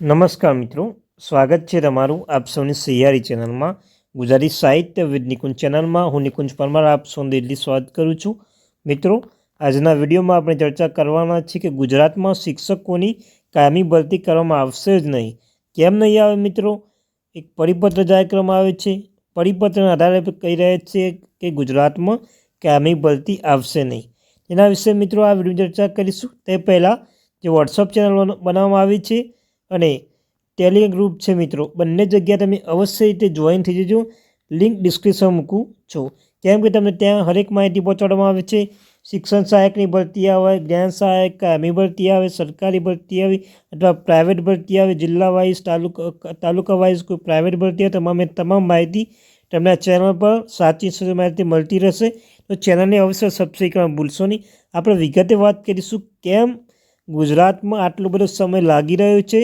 નમસ્કાર મિત્રો, સ્વાગત છે તમારું આપ સૌની સહિયારી ચેનલમાં. ગુજરાતી સાહિત્ય વિદ નિકુંજ ચેનલમાં હું નિકુંજ પરમાર, આપ સૌનું દિલ્હી સ્વાગત કરું છું. મિત્રો, આજના વિડીયોમાં આપણે ચર્ચા કરવાના છે કે ગુજરાતમાં શિક્ષકોની કાયમી ભરતી કરવામાં આવશે જ નહીં. કેમ નહીં આવે મિત્રો? એક પરિપત્ર જાહેર કરવામાં આવે છે. પરિપત્રના આધારે કહી રહ્યા છે કે ગુજરાતમાં કાયમી ભરતી આવશે નહીં. એના વિશે મિત્રો આ વીડિયો ચર્ચા કરીશું. તે પહેલાં જે વોટ્સઅપ ચેનલ બનાવવામાં આવી છે અને ટેલિગ્રામ ગ્રુપ છે મિત્રો, બંને જગ્યાએ તમે અવશ્ય રીતે જોઈન થઈ જજો. લિંક ડિસ્ક્રિપ્શન મૂકું છું. કેમ કે તમને ત્યાં હરેક માહિતી પહોંચાડવામાં આવે છે. શિક્ષણ સહાયકની ભરતી આવે, જ્ઞાન સહાયક, કાયમી ભરતી આવે, સરકારી ભરતી આવે અથવા પ્રાઇવેટ ભરતી આવે જિલ્લા વાઇઝ તાલુકા તાલુકા વાઇઝ કોઈ પ્રાઇવેટ ભરતી આવે તમામે તમામ માહિતી તમને આ ચેનલ પર સાચી સાચી માહિતી મળતી રહેશે. તો ચેનલને અવશ્ય સબસ્ક્રાઈબ કરવા ભૂલશો નહીં. આપણે વિગતે વાત કરીશું, કેમ ગુજરાતમાં આટલો બધો સમય લાગી રહ્યો છે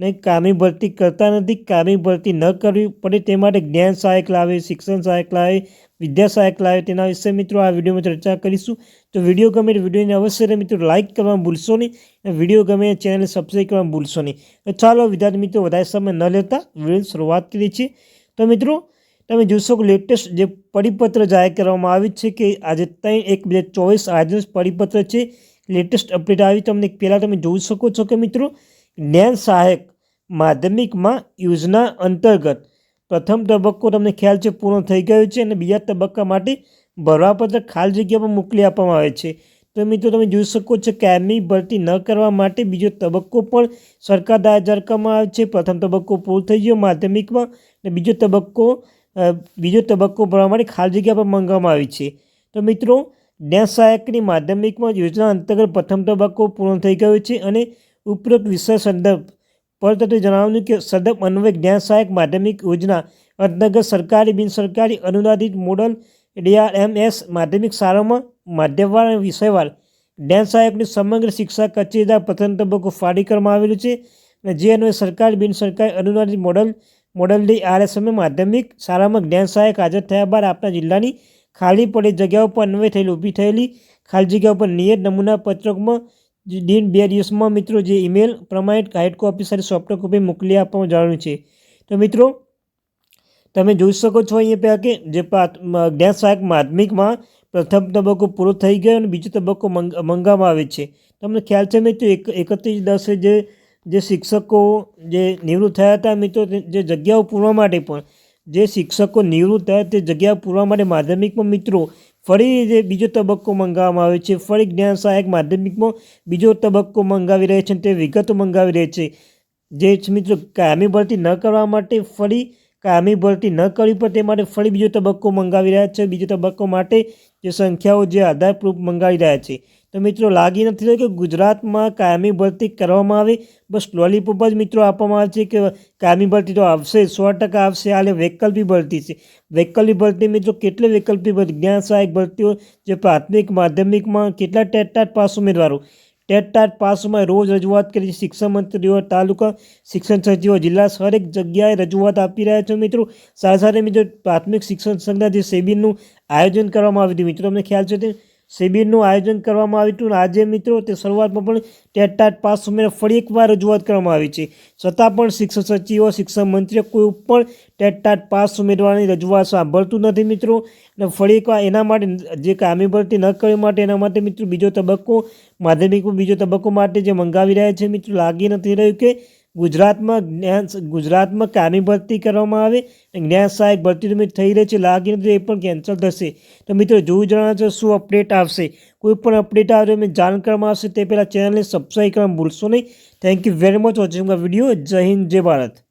ને કામી ભરતી કરતા નથી કામી ભરતી ન કરવી પડે તે માટે જ્ઞાન સહાયક લાવે, શિક્ષણ સહાયક લાવે, વિદ્યા સહાયક લાવે તેના વિશે મિત્રો આ વિડીયોમાં ચર્ચા કરીશું. તો વીડિયો ગમે તો વિડીયોને અવશ્ય મિત્રો લાઇક કરવાનું ભૂલશો નહીં વીડિયો ગમે ચેનલને સબસ્ક્રાઈબ કરવાનું ભૂલશો નહીં. ચાલો વિદ્યાર્થી મિત્રો, વધારે સમય ન લેતા વીડિયો શરૂઆત કરીએ છીએ. તો મિત્રો તમે જોશો કે લેટેસ્ટ જે પરિપત્ર જાહેર કરવામાં આવ્યું છે કે આજે ત્રણ એક બે ચોવીસ આજનું પરિપત્ર છે. લેટેસ્ટ અપડેટ આવી. તમને પહેલાં તમે જોઈ શકો છો કે મિત્રો જ્ઞાન સહાયક માધ્યમિકમાં યોજના અંતર્ગત પ્રથમ તબક્કો તમને ખ્યાલ છે પૂર્ણ થઈ ગયો છે અને બીજા તબક્કા માટે ભરવાપત્ર ખાલી જગ્યા પર મોકલી આપવામાં આવે છે. તો મિત્રો, તમે જોઈ શકો છો કાયમી ભરતી ન કરવા માટે બીજો તબક્કો પણ સરકાર દ્વારા જાહેર આવે છે. પ્રથમ તબક્કો પૂરો થઈ ગયો માધ્યમિકમાં અને બીજો તબક્કો બીજો તબક્કો ભરવા માટે ખાલી જગ્યા પર મંગાવવામાં આવી છે. તો મિત્રો જ્ઞાન સહાયકની માધ્યમિકમાં યોજના અંતર્ગત પ્રથમ તબક્કો પૂર્ણ થઈ ગયો છે અને ઉપરોક્ત વિષય સંદર્ભ પર તત્વે જણાવ્યું કે સદપ અન્વય જ્ઞાન સહાયક માધ્યમિક યોજના અંતર્ગત સરકારી બિનસરકારી અનુદાનિત મોડલ ડીઆરએમએસ માધ્યમિક શાળામાં માધ્યમવાર અને વિષયવાર જ્ઞાન સહાયકની સમગ્ર શિક્ષા કચેરીના પ્રથમ તબક્કો ફાળી કરવામાં આવેલું છે અને જે અન્વયે સરકારી બિનસરકારી અનુદાનિત મોડલ મોડલ ડી આરએસએમ માધ્યમિક શાળામાં જ્ઞાન સહાયક હાજર થયા બાદ આપણા જિલ્લાની ખાલી પડેલ જગ્યાઓ પર અન્વય થયેલી, ઊભી થયેલી ખાલી જગ્યાઓ પર નિયત નમૂના પત્રકમાં દિન બે દિવસમાં મિત્રો જે ઈમેલ પ્રમાણે હાઇડ કોપી સાથે સોફ્ટ કોપી મોકલી આપવામાં જણાવ્યું છે. તો મિત્રો, તમે જોઈ શકો છો અહીંયા પહેલાં કે જે જ્ઞાન સહાયક માધ્યમિકમાં પ્રથમ તબક્કો પૂરો થઈ ગયો અને બીજો તબક્કો મંગ, મંગાવવામાં આવે છે. તમને ખ્યાલ છે મિત્રો, એક, એકત્રીસ દસે જે જે શિક્ષકો જે નિવૃત્ત થયા હતા મિત્રો જે જગ્યાઓ પૂરવા માટે પણ, જે શિક્ષકો નિવૃત્ત થયા તે જગ્યા પૂરવા માટે માધ્યમિકમાં મિત્રો, ફરી જે બીજો તબક્કો મંગાવવામાં આવે છે, ફરી જ્ઞાન સહાયક માધ્યમિકમાં બીજો તબક્કો મંગાવી રહે છે તે વિગતો મંગાવી રહે છે. જે મિત્રો કાયમી ભરતી ન કરવા માટે ફરી કાયમી ભરતી ન કરવી પડે તે માટે ફરી બીજો તબક્કો મંગાવી રહ્યા છે. બીજો તબક્કો માટે જે સંખ્યાઓ જે આધાર પ્રૂફ મંગાવી રહ્યા છે. તો મિત્રો, લાગી નથી રહ્યું કે ગુજરાતમાં કાયમી ભરતી કરવામાં આવે? બસ લોલીપોપ જ મિત્રો આપવામાં આવે છે કે કાયમી ભરતી તો આવશે, સો ટકા આવશે. હાલે વૈકલ્પિક ભરતી છે. વૈકલ્પિક ભરતી મિત્રો, કેટલી વૈકલ્પિક જ્ઞાન સહાયક ભરતીઓ જે પ્રાથમિક, માધ્યમિકમાં કેટલા ટાટ પાસ ઉમેદવારો? ટેટ ટાટ પાસમાં રોજ રજૂઆત કરી છે શિક્ષણ મંત્રીઓ, તાલુકા શિક્ષણ સચિવો, જિલ્લા હરેક જગ્યાએ રજૂઆત આપી રહ્યા છે. મિત્રો, સાથે સાથે મિત્રો, પ્રાથમિક શિક્ષણ સંઘના જે સેબીનું આયોજન કરવામાં આવ્યું હતું, મિત્રો, તમને ખ્યાલ છે તે? શિબિરનું આયોજન કરવામાં આવ્યું હતું. અને આજે મિત્રો તે શરૂઆતમાં પણ ટેટ ટાટ પાસ ઉમેરે ફરી એકવાર રજૂઆત કરવામાં આવી છે. છતાં પણ શિક્ષણ સચિવો, શિક્ષણ મંત્રીઓ કોઈ પણ ટેટ ટાટ પાસ ઉમેરવાની રજૂઆત સાંભળતું નથી મિત્રો. અને ફરી એકવાર એના માટે જે કામી ભરતી ન કરવા માટે એના માટે મિત્રો બીજો તબક્કો માધ્યમિકમાં બીજો તબક્કો માટે જે મંગાવી રહ્યા છે મિત્રો, લાગી નથી રહ્યું કે ગુજરાતમાં જ્ઞાન ગુજરાતમાં કામી ભરતી કરવામાં આવે? જ્ઞાન સહાયક ભરતી તમે થઈ રહી છે, લાગી નથી એ પણ કેન્સલ થશે. તો મિત્રો જોવું જણાવશો શું અપડેટ આવશે? કોઈ પણ અપડેટ આવે અમે જાણ કરવામાં આવશે, તે પહેલાં ચેનલને સબસ્ક્રાઈબ કરવા ભૂલશો નહીં. Thank you very much watching video જય હિન્દ, જય ભારત.